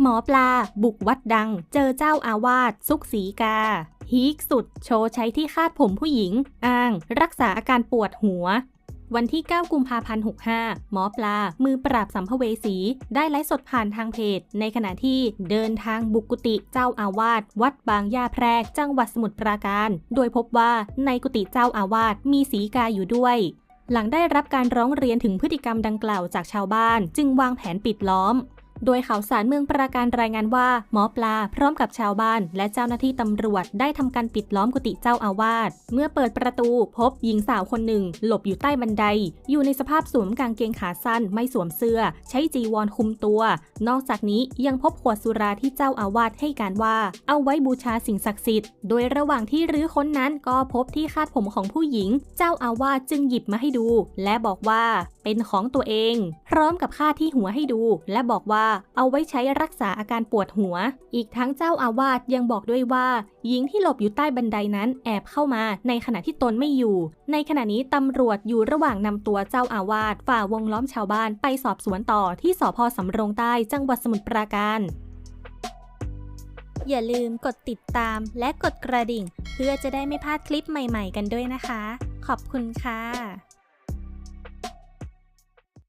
หมอปลา บุกวัดดัง เจอเจ้าอาวาสซุกสีกา ฮีคสุด โชว์ใช้ที่คาดผมผู้หญิง อ้าง รักษาอาการปวดหัว วันที่ 9 กุมภาพันธ์ 65 หมอปลา มือปราบสัมภเวสี ได้ไลฟ์สดผ่านทางเพจ ในขณะที่เดินทางบุกกุฏิเจ้าอาวาสวัดบางย่าแพรก จังหวัดสมุทรปราการ โดยพบว่าในกุฏิเจ้าอาวาสมีสีกาอยู่ด้วยหลังได้รับการร้องเรียนถึงพฤติกรรมดังกล่าวจากชาวบ้าน จึงวางแผนปิดล้อม โดยข่าวสารเมืองปราการรายงานว่า หมอปลาพร้อมกับชาวบ้าน และเจ้าหน้าที่ตำรวจได้ทำการปิดล้อมกุฏิเจ้าอาวาส เมื่อเปิดประตูพบหญิงสาวคนหนึ่ง หลบอยู่ใต้บันได อยู่ในสภาพสวมกางเกงขาสั้นไม่สวมเสื้อ ใช้จีวรคุมตัว นอกจากนี้ยังพบขวดสุราที่เจ้าอาวาสให้การว่า เอาไว้บูชาสิ่งศักดิ์สิทธิ์ โดยระหว่างที่รื้อค้นนั้นก็พบที่คาดผมของผู้หญิง เจ้าอาวาสจึงหยิบมาให้ดู และบอกว่าเป็นของตัวเอง พร้อมกับค่าที่หัวให้ดู และบอกว่าเอาไว้ใช้รักษาอาการปวดหัว อีกทั้งเจ้าอาวาสยังบอกด้วยว่า หญิงที่หลบอยู่ใต้บันไดนั้นแอบเข้ามา ในขณะที่ตนไม่อยู่ ในขณะนี้ตำรวจอยู่ระหว่างนำตัวเจ้าอาวาสฝ่าวงล้อมชาวบ้านไปสอบสวนต่อที่สพสำโรงใต้จังหวัดสมุทรปราการอย่าลืมกดติดตามและกดกระดิ่ง เพื่อจะได้ไม่พลาดคลิปใหม่ๆกันด้วยนะคะ ขอบคุณค่ะ